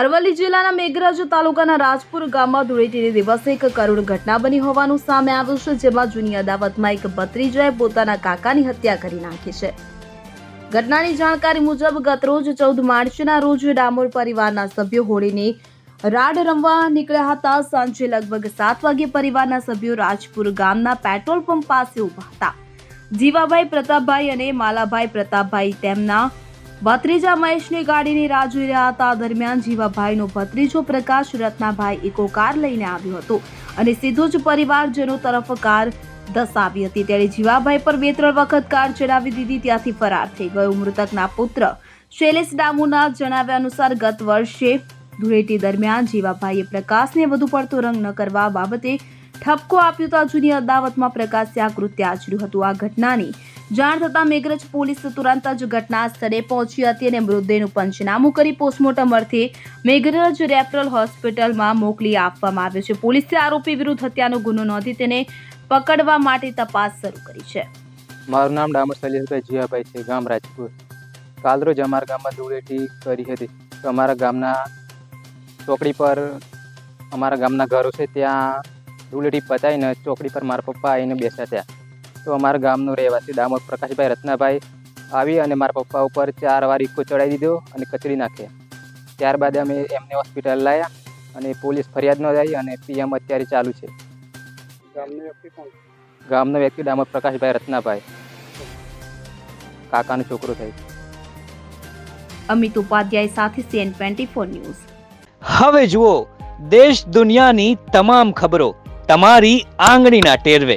અરવલ્લી જિલ્લાના મેઘરાજ તાલુકાના રાજપુર ગામમાં ધૂળેટીને દિવસે એક કરુણ ઘટના બની હોવાનું સામે આવ્યું છે, જેમાં જૂની અદાવતમાં એક ભત્રીજાએ પોતાના કાકાની હત્યા કરી નાખી છે. ઘટનાની જાણકારી મુજબ ગતરોજ ચૌદ માર્ચના રોજ ડામોર પરિવારના સભ્યો હોળીની રાડ રમવા નીકળ્યા હતા. સાંજે લગભગ સાત વાગે પરિવારના સભ્યો રાજપુર ગામના પેટ્રોલ પંપ પાસે ઊભા હતા. જીવાભાઈ પ્રતાપભાઈ અને માલાભાઈ પ્રતાપભાઈ તેમના ભત્રીજા મહેશની ગાડીની રાહ જોઈ રહ્યા હતા. દરમિયાન જીવાભાઈનો ભત્રીજો પ્રકાશ રત્નાભાઈ ઇકો કાર લઈને આવ્યો હતો અને સીધો જ પરિવારજનો તરફ કાર દસાવી હતી. તેણે જીવાભાઈ પર બે ત્રણ વખત કાર ચડાવી દીધી. ત્યાંથી ફરાર થઈ ગયો. મૃતકના પુત્ર શૈલેષ ડામુના જણાવ્યા અનુસાર ગત વર્ષે ધૂળેટી દરમિયાન જીવાભાઈએ પ્રકાશને વધુ પડતો રંગ ન કરવા બાબતે ઠપકો આપ્યો તો જૂની અદાવતમાં પ્રકાશે આ કૃત્ય આચર્યું હતું. આ ઘટનાની જાણ થતાં મેઘરજ પોલીસ તુરંત જ ઘટના સ્થળે પહોંચી હતી અને મૃતદેહનું પંચનામું કરી પોસ્ટમોર્ટમ અર્થે મેઘરજ રેફરલ હોસ્પિટલમાં મોકલી આપવામાં આવ્યો છે. પોલીસે આરોપી વિરુદ્ધ હત્યાનો ગુનો નોંધી તેને પકડવા માટે તપાસ શરૂ કરી છે. મારું નામ ડામર શૈલેષભાઈ જીયાભાઈ છે, ગામ રાજપુર. કાલરોજ અમારા ગામમાં ધૂળેટી કરી હતી. તો અમારા ગામના ચોકડી પર, અમારા ગામના ઘરો છે ત્યાં ધૂળેટી પતાવીને ચોકડી પર મારા પપ્પા આવીને બેસ્યા ત્યાં તો અમારા ગામનો રહેવાસી દામોદ પ્રકાશભાઈ રત્નાભાઈ આવી અને મારા પપ્પા ઉપર ચાર વાર ઇકો ચડાવી દીધો અને કચડી નાખ્યા ત્યારબાદ અમે એમને હોસ્પિટલ લાવ્યા અને પોલીસ ફરિયાદ નોંધાવી અને પીએમ અત્યારે ચાલુ છે. ગામનો વ્યક્તિ દામોદ પ્રકાશભાઈ રત્નાભાઈ. કાકાનો છોકરો થાય. અમિત ઉપાધ્યાય સાથે સીએન ટ્વેન્ટી ફોર ન્યૂઝ. હવે જુઓ દેશ દુનિયાની તમામ ખબરો તમારી આંગળીના ટેરવે.